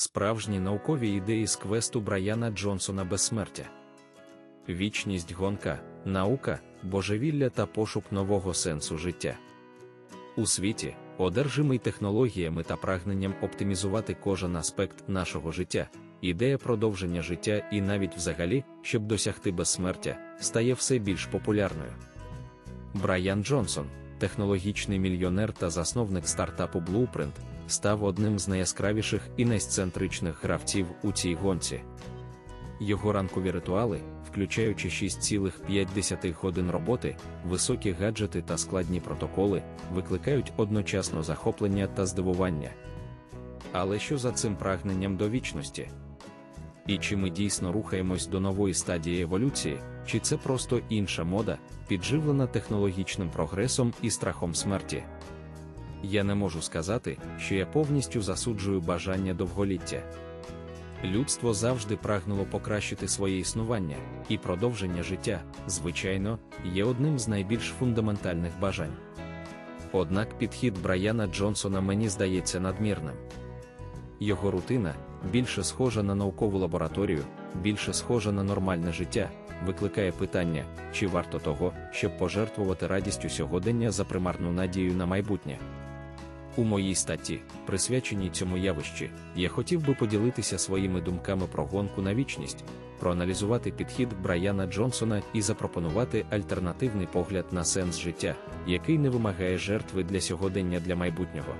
Справжні наукові ідеї з квесту Брайана Джонсона Безсмертя. Вічність гонка, наука, божевілля та пошук нового сенсу життя. У світі, одержимий технологіями та прагненням оптимізувати кожен аспект нашого життя, ідея продовження життя і навіть взагалі, щоб досягти безсмертя, стає все більш популярною. Брайан Джонсон, технологічний мільйонер та засновник стартапу Blueprint, став одним з найяскравіших і найсцентричних гравців у цій гонці. Його ранкові ритуали, включаючи 6,5 годин роботи, високі гаджети та складні протоколи, викликають одночасно захоплення та здивування. Але що за цим прагненням до вічності? І чи ми дійсно рухаємось до нової стадії еволюції, чи це просто інша мода, підживлена технологічним прогресом і страхом смерті? Я не можу сказати, що я повністю засуджую бажання довголіття. Людство завжди прагнуло покращити своє існування, і продовження життя, звичайно, є одним з найбільш фундаментальних бажань. Однак підхід Брайана Джонсона мені здається надмірним. Його рутина, більше схожа на наукову лабораторію, більше схожа на нормальне життя, викликає питання, чи варто того, щоб пожертвувати радістю сьогодення за примарну надію на майбутнє. У моїй статті, присвяченій цьому явищі, я хотів би поділитися своїми думками про гонку на вічність, проаналізувати підхід Брайана Джонсона і запропонувати альтернативний погляд на сенс життя, який не вимагає жертви для сьогодення для майбутнього.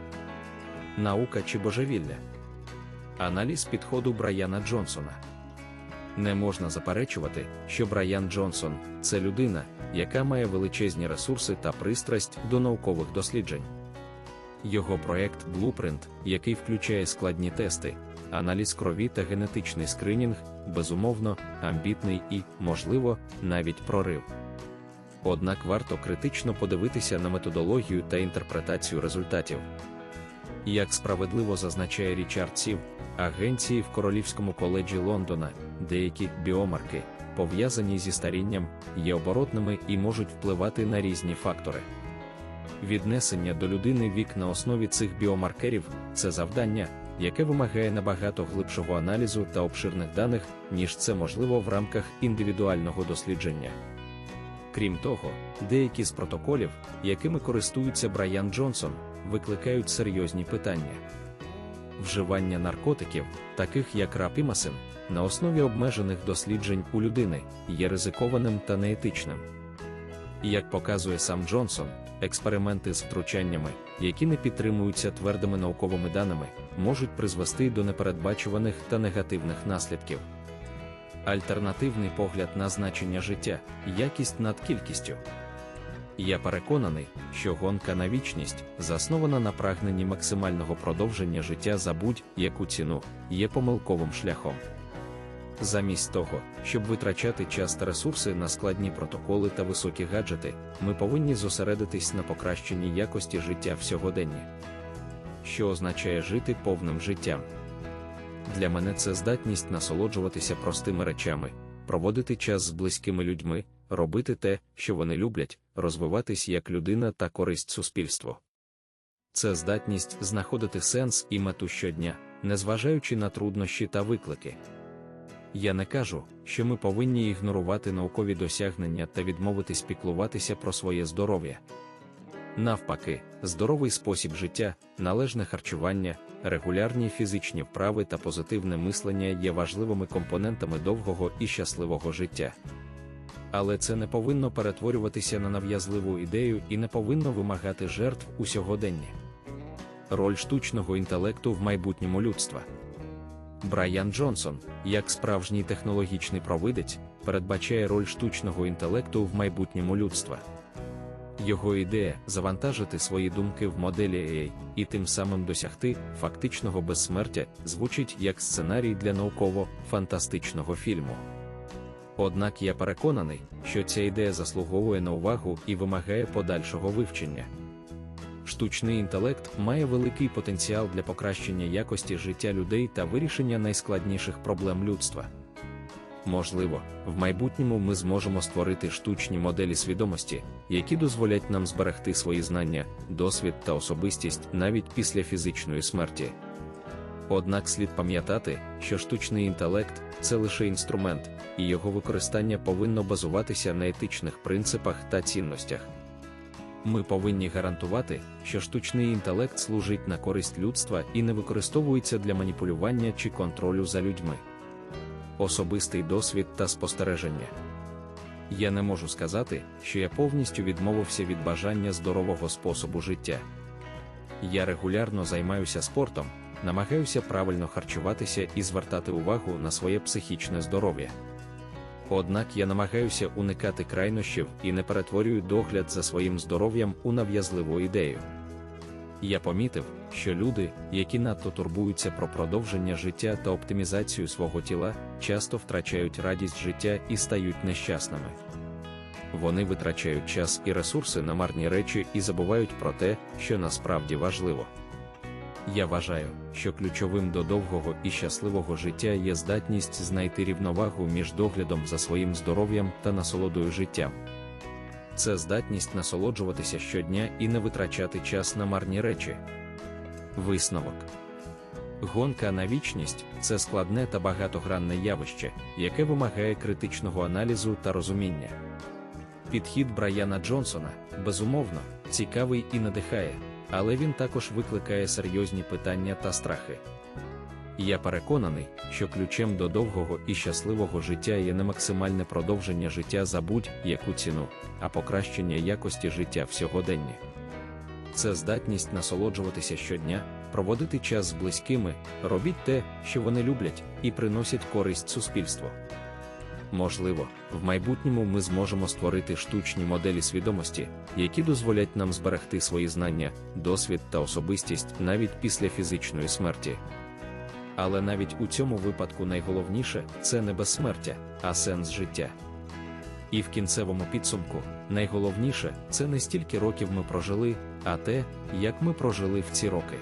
Наука чи божевілля. Аналіз підходу Брайана Джонсона. Не можна заперечувати, що Брайан Джонсон це людина, яка має величезні ресурси та пристрасть до наукових досліджень. Його проект Blueprint, який включає складні тести, аналіз крові та генетичний скринінг, безумовно, амбітний і, можливо, навіть прорив. Однак варто критично подивитися на методологію та інтерпретацію результатів. Як справедливо зазначає Річард Сів, агенції в Королівському коледжі Лондона, деякі біомарки, пов'язані зі старінням, є оборотними і можуть впливати на різні фактори. Віднесення до людини вік на основі цих біомаркерів це завдання, яке вимагає набагато глибшого аналізу та обширних даних, ніж це можливо в рамках індивідуального дослідження. Крім того, деякі з протоколів, якими користується Брайан Джонсон, викликають серйозні питання. Вживання наркотиків, таких як рапімасин, на основі обмежених досліджень у людини, є ризикованим та неетичним. Як показує сам Джонсон, експерименти з втручаннями, які не підтримуються твердими науковими даними, можуть призвести до непередбачуваних та негативних наслідків. Альтернативний погляд на значення життя, якість над кількістю. Я переконаний, що гонка на вічність, заснована на прагненні максимального продовження життя за будь-яку ціну, є помилковим шляхом. Замість того, щоб витрачати час та ресурси на складні протоколи та високі гаджети, ми повинні зосередитись на покращенні якості життя в сьогоденні. Що означає жити повним життям? Для мене це здатність насолоджуватися простими речами, проводити час з близькими людьми, робити те, що вони люблять, розвиватись як людина та користь суспільству. Це здатність знаходити сенс і мету щодня, незважаючи на труднощі та виклики. Я не кажу, що ми повинні ігнорувати наукові досягнення та відмовитись піклуватися про своє здоров'я. Навпаки, здоровий спосіб життя, належне харчування, регулярні фізичні вправи та позитивне мислення є важливими компонентами довгого і щасливого життя. Але це не повинно перетворюватися на нав'язливу ідею і не повинно вимагати жертв у сьогоденні. Роль штучного інтелекту в майбутньому людства. Брайан Джонсон, як справжній технологічний провидець, передбачає роль штучного інтелекту в майбутньому людства. Його ідея завантажити свої думки в моделі AI і тим самим досягти фактичного безсмертя звучить як сценарій для науково-фантастичного фільму. Однак я переконаний, що ця ідея заслуговує на увагу і вимагає подальшого вивчення. Штучний інтелект має великий потенціал для покращення якості життя людей та вирішення найскладніших проблем людства. Можливо, в майбутньому ми зможемо створити штучні моделі свідомості, які дозволять нам зберегти свої знання, досвід та особистість навіть після фізичної смерті. Однак слід пам'ятати, що штучний інтелект це лише інструмент, і його використання повинно базуватися на етичних принципах та цінностях. Ми повинні гарантувати, що штучний інтелект служить на користь людства і не використовується для маніпулювання чи контролю за людьми. Особистий досвід та спостереження. Я не можу сказати, що я повністю відмовився від бажання здорового способу життя. Я регулярно займаюся спортом, намагаюся правильно харчуватися і звертати увагу на своє психічне здоров'я. Однак я намагаюся уникати крайнощів і не перетворюю догляд за своїм здоров'ям у нав'язливу ідею. Я помітив, що люди, які надто турбуються про продовження життя та оптимізацію свого тіла, часто втрачають радість життя і стають нещасними. Вони витрачають час і ресурси на марні речі і забувають про те, що насправді важливо. Я вважаю, що ключовим до довгого і щасливого життя є здатність знайти рівновагу між доглядом за своїм здоров'ям та насолодою життям. Це здатність насолоджуватися щодня і не витрачати час на марні речі. Висновок Гонка на вічність це складне та багатогранне явище, яке вимагає критичного аналізу та розуміння. Підхід Брайана Джонсона, безумовно, цікавий і надихає, але він також викликає серйозні питання та страхи. Я переконаний, що ключем до довгого і щасливого життя є не максимальне продовження життя за будь-яку ціну, а покращення якості життя в. Це здатність насолоджуватися щодня, проводити час з близькими, робіть те, що вони люблять, і приносять користь суспільству. Можливо, в майбутньому ми зможемо створити штучні моделі свідомості, які дозволять нам зберегти свої знання, досвід та особистість навіть після фізичної смерті. Але навіть у цьому випадку найголовніше це не безсмертя, а сенс життя. І в кінцевому підсумку, найголовніше це не стільки років ми прожили, а те, як ми прожили в ці роки.